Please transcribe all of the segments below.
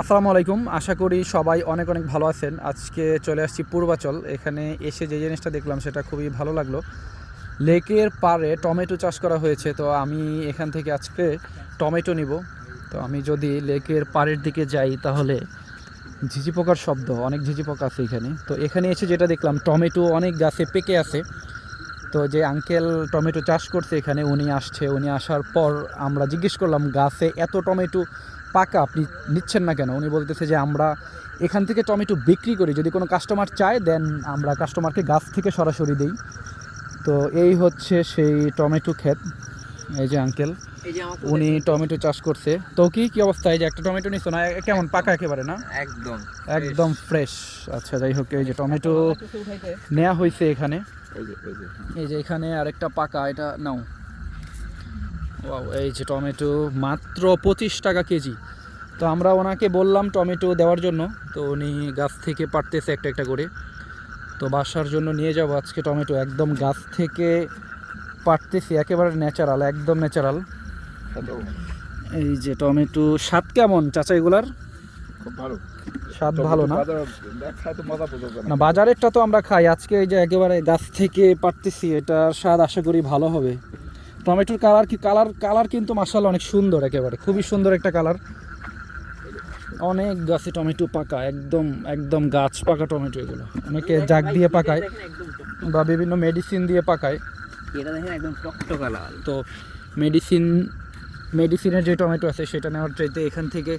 আসসালামু আলাইকুম। আশা করি সবাই অনেক অনেক ভালো আছেন। আজকে চলে আসছি পূর্বাচল। এখানে এসে যে জিনিসটা দেখলাম সেটা খুবই ভালো লাগল। লেকের পাড়ে টমেটো চাষ করা হয়েছে। তো আমি এখান থেকে আজকে টমেটো নিব। তো আমি যদি লেকের পাড়ের দিকে যাই তাহলে ঝিঝি পোকার শব্দ, অনেক ঝিঝি পোকা আছে এখানে। তো এখানে এসে যেটা দেখলাম, টমেটো অনেক গাছে পেকে আছে। তো যে আঙ্কেল টমেটো চাষ করছে এখানে, উনি আসছে। উনি আসার পর আমরা জিজ্ঞেস করলাম, গাছে এত টমেটো পাকা আপনি নিচ্ছেন না কেন? উনি বলতেছে যে আমরা এখান থেকে টমেটো বিক্রি করি যদি কোনো কাস্টমার চায় দেন আমরা কাস্টমারকে গাছ থেকে সরাসরি দিই। তো এই হচ্ছে সেই টমেটো ক্ষেত এই যে আঙ্কেল উনি টমেটো চাষ করছে। তো কি কি অবস্থা? এই যে একটা টমেটো নিছো না? কেমন পাকা একেবারে না? একদম একদম ফ্রেশ আচ্ছা যাই হোক এই যে টমেটো নেওয়া হয়েছে এখানে। এই যে এখানে আরেকটা পাকা এটা নাও। এই যে টমেটো মাত্র পঁচিশ টাকা কেজি। তো আমরা ওনাকে বললাম টমেটো দেওয়ার জন্য তো উনি গাছ থেকে পারতেছে একটা একটা করে। তো বাসার জন্য নিয়ে যাব আজকে টমেটো। একদম গাছ থেকে পারতেছি একেবারে ন্যাচারাল একদম ন্যাচারাল এই যে টমেটো স্বাদ কেমন চাচা এগুলার? খুব ভালো। স্বাদ ভালো না? না বাজারেরটা তো আমরা খাই। আজকে এই যে একেবারে গাছ থেকে পারতেছি এটার স্বাদ আশা করি ভালো হবে। টমেটোর কালার কি কালার কালার কিন্তু মাসাল অনেক সুন্দর একেবারে। খুবই সুন্দর একটা কালার। অনেক গাছে টমেটো পাকা একদম একদম গাছ পাকা টমেটো এগুলো। অনেকে জাগ দিয়ে পাকায় বা বিভিন্ন মেডিসিন দিয়ে পাকায়। এটা দেখেন একদম টকটকা লাল তো মেডিসিন মেডিসিনের যে টমেটো আছে সেটা নেওয়ার চাইতে এখান থেকে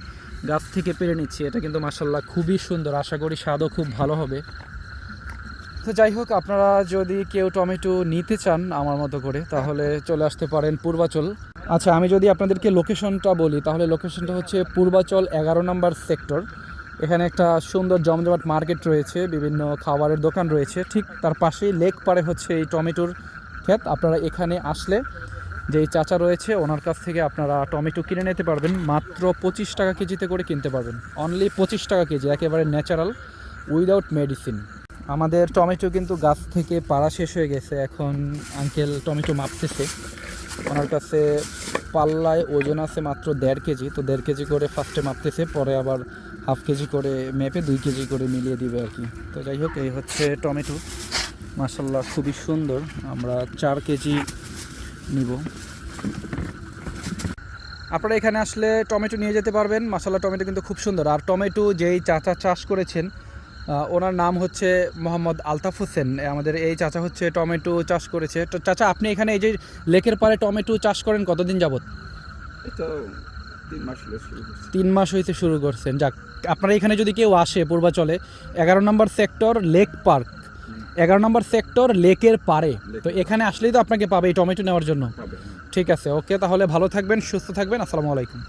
গাছ থেকে পেরে নিচ্ছি। এটা কিন্তু মাসাল্লাহ খুবই সুন্দর। আশা করি স্বাদও খুব ভালো হবে। তো যাই হোক, আপনারা যদি কেউ টমেটো নিতে চান আমার মতো করে, তাহলে চলে আসতে পারেন পূর্বাচল। আচ্ছা আমি যদি আপনাদেরকে লোকেশনটা বলি, তাহলে লোকেশনটা হচ্ছে পূর্বাচল এগারো নম্বর সেক্টর এখানে একটা সুন্দর জমজমাট মার্কেট রয়েছে, বিভিন্ন খাবারের দোকান রয়েছে। ঠিক তার পাশেই লেক পারে হচ্ছে এই টমেটোর ক্ষেত। আপনারা এখানে আসলে যেই চাচা রয়েছে, ওনার কাছ থেকে আপনারা টমেটো কিনে নিতে পারবেন। মাত্র পঁচিশ টাকা কেজিতে করে কিনতে পারবেন। অনলি পঁচিশ টাকা কেজি, একেবারে ন্যাচারাল উইদাউট মেডিসিন আমাদের টমেটো কিন্তু গাছ থেকে পাড়া শেষ হয়ে গেছে। এখন আঙ্কেল টমেটো মাপতেছে। ওনার কাছে পাল্লায় ওজন আছে মাত্র দেড় কেজি। তো দেড় কেজি করে ফার্স্টে মাপতেছে, পরে আবার হাফ কেজি করে মেপে দুই কেজি করে মিলিয়ে দিবে আর কি। তো যাই হোক, এই হচ্ছে টমেটো। মাসাল্লাহ খুবই সুন্দর। আমরা চার কেজি নিব। আপনারা এখানে আসলে টমেটো নিয়ে যেতে পারবেন। মাসাল্লাহ টমেটো কিন্তু খুব সুন্দর। আর টমেটো যেই চাচা চাষ করেছেন ওনার নাম হচ্ছে মোহাম্মদ আলতাফ হোসেন। আমাদের এই চাচা হচ্ছে টমেটো চাষ করেছে। তো চাচা আপনি এখানে এই যে লেকের পাড়ে টমেটো চাষ করেন কতদিন যাবত তো তিন মাস হলো শুরু করছেন। যাক আপনারা এখানে যদি কেউ আসে পূর্বাচলে এগারো নম্বর সেক্টর লেক পার্ক। এগারো নম্বর সেক্টর লেকের পাড়ে। তো এখানে আসলেই তো আপনাকে পাবে এই টমেটো নেওয়ার জন্য। ঠিক আছে ওকে তাহলে ভালো থাকবেন সুস্থ থাকবেন আসসালামু আলাইকুম।